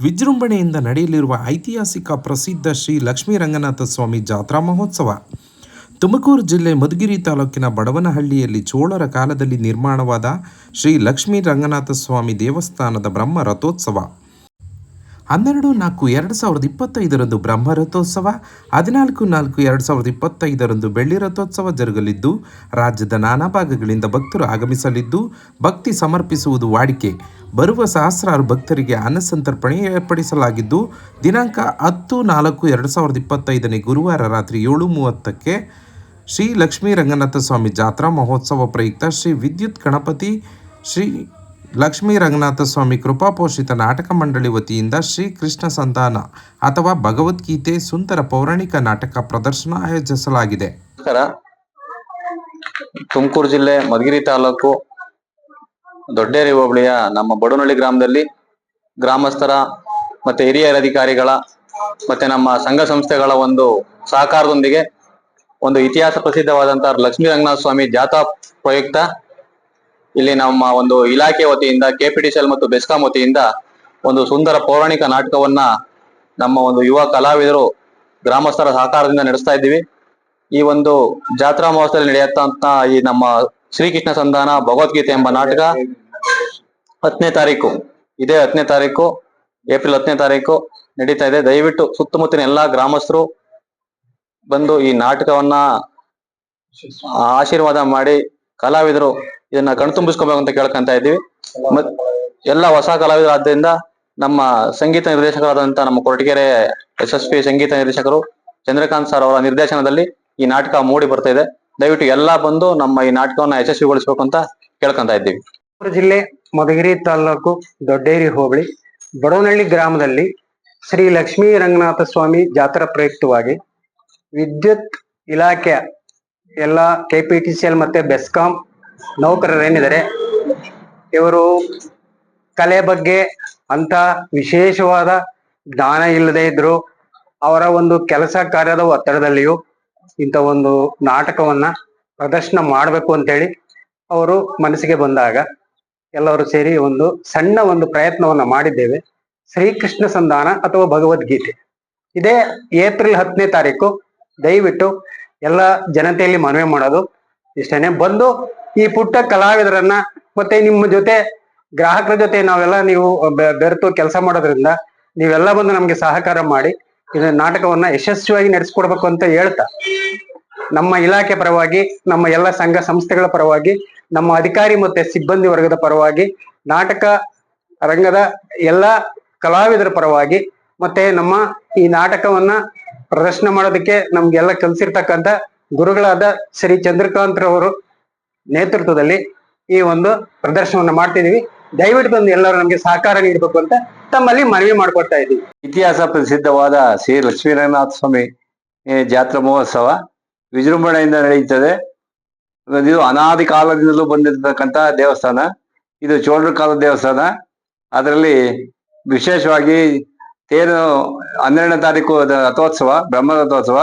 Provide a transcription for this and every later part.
ವಿಜೃಂಭಣೆಯಿಂದ ನಡೆಯಲಿರುವ ಐತಿಹಾಸಿಕ ಪ್ರಸಿದ್ಧ ಶ್ರೀ ಲಕ್ಷ್ಮೀ ರಂಗನಾಥ ಸ್ವಾಮಿ ಜಾತ್ರಾ ಮಹೋತ್ಸವ. ತುಮಕೂರು ಜಿಲ್ಲೆ ಮಧುಗಿರಿ ತಾಲೂಕಿನ ಬಡವನಹಳ್ಳಿಯಲ್ಲಿ ಚೋಳರ ಕಾಲದಲ್ಲಿ ನಿರ್ಮಾಣವಾದ ಶ್ರೀ ಲಕ್ಷ್ಮೀ ರಂಗನಾಥ ಸ್ವಾಮಿ ದೇವಸ್ಥಾನದ ಬ್ರಹ್ಮ ರಥೋತ್ಸವ. ಹನ್ನೆರಡು, ನಾಲ್ಕು, ಎರಡು ಸಾವಿರದ ಇಪ್ಪತ್ತೈದರಂದು ಬ್ರಹ್ಮ ರಥೋತ್ಸವ, ಹದಿನಾಲ್ಕು, ನಾಲ್ಕು, ಎರಡು ಸಾವಿರದ ಇಪ್ಪತ್ತೈದರಂದು ಬೆಳ್ಳಿ ರಥೋತ್ಸವ ಜರುಗಲಿದ್ದು, ರಾಜ್ಯದ ನಾನಾ ಭಾಗಗಳಿಂದ ಭಕ್ತರು ಆಗಮಿಸಲಿದ್ದು, ಭಕ್ತಿ ಸಮರ್ಪಿಸುವುದು ವಾಡಿಕೆ. ಬರುವ ಸಹಸ್ರಾರು ಭಕ್ತರಿಗೆ ಅನ್ನಸಂತರ್ಪಣೆ ಏರ್ಪಡಿಸಲಾಗಿದ್ದು, ದಿನಾಂಕ ಹತ್ತು, ನಾಲ್ಕು, ಎರಡು ಸಾವಿರದ ಇಪ್ಪತ್ತೈದನೇ ಗುರುವಾರ ರಾತ್ರಿ ಏಳು ಮೂವತ್ತಕ್ಕೆ ಶ್ರೀ ಲಕ್ಷ್ಮೀ ರಂಗನಾಥ ಸ್ವಾಮಿ ಜಾತ್ರಾ ಮಹೋತ್ಸವ ಪ್ರಯುಕ್ತ ಶ್ರೀ ವಿದ್ಯುತ್ ಗಣಪತಿ ಶ್ರೀ ಲಕ್ಷ್ಮೀ ರಂಗನಾಥ ಸ್ವಾಮಿ ಕೃಪಾಪೋಷಿತ ನಾಟಕ ಮಂಡಳಿ ವತಿಯಿಂದ ಶ್ರೀ ಕೃಷ್ಣ ಸಂತಾನ ಅಥವಾ ಭಗವದ್ಗೀತೆ ಸುಂದರ ಪೌರಾಣಿಕ ನಾಟಕ ಪ್ರದರ್ಶನ ಆಯೋಜಿಸಲಾಗಿದೆ. ತುಮಕೂರು ಜಿಲ್ಲೆ ಮಧುಗಿರಿ ತಾಲೂಕು ದೊಡ್ಡೇರಿ ಹೋಬಳಿಯ ನಮ್ಮ ಬಡವನಹಳ್ಳಿ ಗ್ರಾಮದಲ್ಲಿ ಗ್ರಾಮಸ್ಥರ ಮತ್ತೆ ಹಿರಿಯ ಅಧಿಕಾರಿಗಳ ಮತ್ತೆ ನಮ್ಮ ಸಂಘ ಸಂಸ್ಥೆಗಳ ಒಂದು ಸಹಕಾರದೊಂದಿಗೆ ಒಂದು ಇತಿಹಾಸ ಪ್ರಸಿದ್ಧವಾದಂತಹ ಲಕ್ಷ್ಮೀ ರಂಗನಾಥ ಸ್ವಾಮಿ ಜಾಥಾ ಪ್ರಯುಕ್ತ ಇಲ್ಲಿ ನಮ್ಮ ಒಂದು ಇಲಾಖೆ ವತಿಯಿಂದ ಕೆಪಿಟಿಸಿಎಲ್ ಮತ್ತು ಬೆಸ್ಕಾಂ ವತಿಯಿಂದ ಒಂದು ಸುಂದರ ಪೌರಾಣಿಕ ನಾಟಕವನ್ನ ನಮ್ಮ ಒಂದು ಯುವ ಕಲಾವಿದರು ಗ್ರಾಮಸ್ಥರ ಸಹಕಾರದಿಂದ ನಡೆಸ್ತಾ ಇದ್ದೀವಿ. ಈ ಒಂದು ಜಾತ್ರಾ ಮಹೋತ್ಸವದಲ್ಲಿ ನಡೆಯತ್ತ ಈ ನಮ್ಮ ಶ್ರೀಕೃಷ್ಣ ಸಂಧಾನ ಭಗವದ್ಗೀತೆ ಎಂಬ ನಾಟಕ ಹತ್ತನೇ ತಾರೀಕು, ಇದೇ ಹತ್ತನೇ ತಾರೀಕು, ಏಪ್ರಿಲ್ ಹತ್ತನೇ ತಾರೀಕು ನಡೀತಾ ಇದೆ. ದಯವಿಟ್ಟು ಸುತ್ತಮುತ್ತಲಿನ ಎಲ್ಲಾ ಗ್ರಾಮಸ್ಥರು ಬಂದು ಈ ನಾಟಕವನ್ನ ಆಶೀರ್ವಾದ ಮಾಡಿ ಕಲಾವಿದರು ಇದನ್ನ ಕಣ್ತುಂಬಿಸ್ಕೋಬೇಕು ಅಂತ ಕೇಳ್ಕೊಂತ ಇದ್ದೀವಿ. ಮತ್ ಎಲ್ಲ ಹೊಸ ಕಲಾವಿದರಾದ್ದರಿಂದ ನಮ್ಮ ಸಂಗೀತ ನಿರ್ದೇಶಕರಾದಂತ ನಮ್ಮ ಕೊರಟಗೆರೆ ಯಶಸ್ವಿ ಸಂಗೀತ ನಿರ್ದೇಶಕರು ಚಂದ್ರಕಾಂತ್ ಸರ್ ಅವರ ನಿರ್ದೇಶನದಲ್ಲಿ ಈ ನಾಟಕ ಮೂಡಿ ಬರ್ತಾ ಇದೆ. ದಯವಿಟ್ಟು ಎಲ್ಲಾ ಬಂದು ನಮ್ಮ ಈ ನಾಟಕವನ್ನ ಯಶಸ್ವಿಗೊಳಿಸಬೇಕು ಅಂತ ಕೇಳ್ಕೊಂತ ಇದ್ದೀವಿ. ಜಿಲ್ಲೆ ಮಧುಗಿರಿ ತಾಲೂಕು ದೊಡ್ಡೇರಿ ಹೋಬಳಿ, ಬಡವನಹಳ್ಳಿ ಗ್ರಾಮದಲ್ಲಿ ಶ್ರೀ ಲಕ್ಷ್ಮೀ ರಂಗನಾಥ ಸ್ವಾಮಿ ಜಾತ್ರಾ ಪ್ರಯುಕ್ತವಾಗಿ ವಿದ್ಯುತ್ ಇಲಾಖೆಯ ಎಲ್ಲ ಕೆಪಿಟಿಸಿಎಲ್ ಮತ್ತೆ ಬೆಸ್ಕಾಂ ನೌಕರರೇನಿದ್ದಾರೆ ಇವರು ಕಲೆ ಬಗ್ಗೆ ಅಂತ ವಿಶೇಷವಾದ ಜ್ಞಾನ ಇಲ್ಲದೆ ಇದ್ರು ಅವರ ಒಂದು ಕೆಲಸ ಕಾರ್ಯದ ಒತ್ತಡದಲ್ಲಿಯೂ ಇಂಥ ಒಂದು ನಾಟಕವನ್ನ ಪ್ರದರ್ಶನ ಮಾಡಬೇಕು ಅಂತೇಳಿ ಅವರು ಮನಸ್ಸಿಗೆ ಬಂದಾಗ ಎಲ್ಲರೂ ಸೇರಿ ಒಂದು ಸಣ್ಣ ಒಂದು ಪ್ರಯತ್ನವನ್ನ ಮಾಡಿದ್ದೇವೆ. ಶ್ರೀಕೃಷ್ಣ ಸಂಧಾನ ಅಥವಾ ಭಗವದ್ಗೀತೆ. ಇದೇ ಏಪ್ರಿಲ್ ಹತ್ತನೇ ತಾರೀಕು ದಯವಿಟ್ಟು ಎಲ್ಲ ಜನತೆಯಲ್ಲಿ ಮನವಿ ಮಾಡೋದು ಇಷ್ಟೇನೆ. ಬಂದು ಈ ಪುಟ್ಟ ಕಲಾವಿದರನ್ನ ಮತ್ತೆ ನಿಮ್ಮ ಜೊತೆ ಗ್ರಾಹಕರ ಜೊತೆ ನಾವೆಲ್ಲ ನೀವು ಬೆರೆತು ಕೆಲಸ ಮಾಡೋದ್ರಿಂದ ನೀವೆಲ್ಲ ಬಂದು ನಮ್ಗೆ ಸಹಕಾರ ಮಾಡಿ ಇದು ನಾಟಕವನ್ನ ಯಶಸ್ವಿಯಾಗಿ ನಡೆಸ್ಕೊಡ್ಬೇಕು ಅಂತ ಹೇಳ್ತಾ. ನಮ್ಮ ಇಲಾಖೆ ಪರವಾಗಿ, ನಮ್ಮ ಎಲ್ಲ ಸಂಘ ಸಂಸ್ಥೆಗಳ ಪರವಾಗಿ, ನಮ್ಮ ಅಧಿಕಾರಿ ಮತ್ತೆ ಸಿಬ್ಬಂದಿ ವರ್ಗದ ಪರವಾಗಿ, ನಾಟಕ ರಂಗದ ಎಲ್ಲ ಕಲಾವಿದರ ಪರವಾಗಿ ಮತ್ತೆ ನಮ್ಮ ಈ ನಾಟಕವನ್ನ ಪ್ರದರ್ಶನ ಮಾಡೋದಕ್ಕೆ ನಮ್ಗೆಲ್ಲ ಕಲಿಸಿರ್ತಕ್ಕಂಥ ಗುರುಗಳಾದ ಶ್ರೀ ಚಂದ್ರಕಾಂತ್ ರವರು ನೇತೃತ್ವದಲ್ಲಿ ಈ ಒಂದು ಪ್ರದರ್ಶನವನ್ನು ಮಾಡ್ತಿದ್ದೀವಿ ದಯವಿಟ್ಟು ಬಂದು ಎಲ್ಲರೂ ನಮಗೆ ಸಹಕಾರ ನೀಡಬೇಕು ಅಂತ ತಮ್ಮಲ್ಲಿ ಮನವಿ ಮಾಡ್ಕೊಳ್ತಾ ಇದ್ದೀವಿ. ಇತಿಹಾಸ ಪ್ರಸಿದ್ಧವಾದ ಶ್ರೀ ಲಕ್ಷ್ಮೀನಾಥ ಸ್ವಾಮಿ ಜಾತ್ರಾ ಮಹೋತ್ಸವ ವಿಜೃಂಭಣೆಯಿಂದ ನಡೆಯುತ್ತದೆ. ಇದು ಅನಾದಿ ಕಾಲದಿಂದಲೂ ಬಂದಿರತಕ್ಕಂತ ದೇವಸ್ಥಾನ. ಇದು ಚೋಳರ ಕಾಲದ ದೇವಸ್ಥಾನ. ಅದರಲ್ಲಿ ವಿಶೇಷವಾಗಿ ತೇರು ಹನ್ನೆರಡನೇ ತಾರೀಕು ರಥೋತ್ಸವ, ಬ್ರಹ್ಮ ರಥೋತ್ಸವ,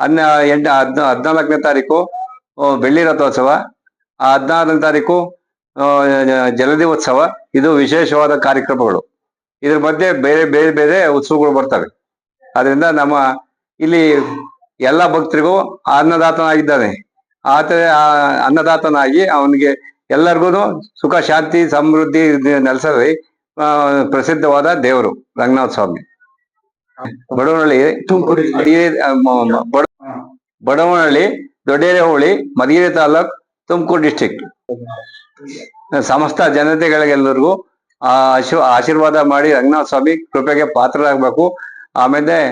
ಹನ್ನ, ಎಂಟು, ಹದ್ನ, ಹದಿನಾಲ್ಕನೇ ತಾರೀಕು ಬೆಳ್ಳಿ ರಥೋತ್ಸವ. ಹದಿನಾರನೇ ತಾರೀಕು ಜಲದಿವೋತ್ಸವ. ಇದು ವಿಶೇಷವಾದ ಕಾರ್ಯಕ್ರಮಗಳು. ಇದ್ರ ಮಧ್ಯೆ ಬೇರೆ ಬೇರೆ ಬೇರೆ ಉತ್ಸವಗಳು ಬರ್ತವೆ. ಅದರಿಂದ ನಮ್ಮ ಇಲ್ಲಿ ಎಲ್ಲ ಭಕ್ತರಿಗೂ ಅನ್ನದಾತನಾಗಿದ್ದಾನೆ. ಆತ ಆ ಅನ್ನದಾತನಾಗಿ ಅವನಿಗೆ ಎಲ್ಲರಿಗೂ ಸುಖ ಶಾಂತಿ ಸಮೃದ್ಧಿ ನೆಲೆಸಲಿ ಪ್ರಸಿದ್ಧವಾದ ದೇವರು ರಂಗನಾಥ ಸ್ವಾಮಿ. ಬಡವನಹಳ್ಳಿ ಬಡವನಹಳ್ಳಿ ದೊಡ್ಡೇರೆ ಹೋಳಿ ಮಧುಗಿರಿ ತಾಲೂಕ್ ತುಮಕೂರು ಡಿಸ್ಟಿಕ್ ಸಮಸ್ತ ಜನತೆಗಳಿಗೆಲ್ಲರಿಗೂ ಆ ಆಶೀ- ಆಶೀರ್ವಾದ ಮಾಡಿ ರಂಗನಾಥ ಸ್ವಾಮಿ ಕೃಪೆಗೆ ಪಾತ್ರರಾಗಬೇಕು. ಆಮೇಲೆ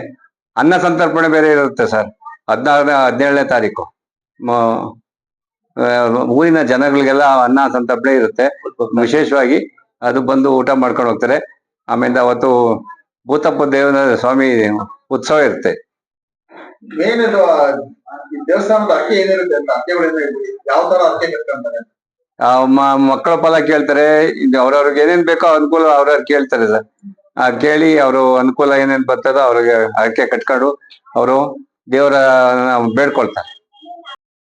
ಅನ್ನ ಸಂತರ್ಪಣೆ ಬೇರೆ ಇರುತ್ತೆ ಸರ್. ಹದಿನಾರನೇ, ಹದಿನೇಳನೇ ತಾರೀಕು. ಊರಿನ ಜನಗಳಿಗೆಲ್ಲ ಅನ್ನ ಸಂತರ್ಪಣೆ ಇರುತ್ತೆ. ವಿಶೇಷವಾಗಿ ಅದು ಬಂದು ಊಟ ಮಾಡ್ಕೊಂಡು ಹೋಗ್ತಾರೆ. ಆಮೇಲೆ ಅವತ್ತು ಭೂತಪ್ಪ ದೇವನ ಸ್ವಾಮಿ ಉತ್ಸವ ಇರುತ್ತೆ. ದೇವಸ್ಥಾನದ ಅರ್ಕೆ ಏನಿರುತ್ತೆ ಅಂತ ಅಕ್ಕೆಗಳಿಂದ ಹೇಳ್ಬಿಡಿ ಯಾವ ತರ ಅರ್ಕೆ ಕಟ್ಕೊಂತಾರೆ ಮಕ್ಕಳ ಫಲ ಕೇಳ್ತಾರೆ. ಇದು ಅವ್ರವ್ರಿಗೆ ಏನೇನ್ ಬೇಕೋ ಅನುಕೂಲ ಅವ್ರವ್ರು ಕೇಳ್ತಾರೆ ಸರ್. ಆ, ಕೇಳಿ ಅವರು ಅನುಕೂಲ ಏನೇನ್ ಬರ್ತದೋ ಅವ್ರಿಗೆ ಅರಕೆ ಕಟ್ಕೊಂಡು ಅವರು ದೇವರ ಬೇಡ್ಕೊಳ್ತಾರೆ.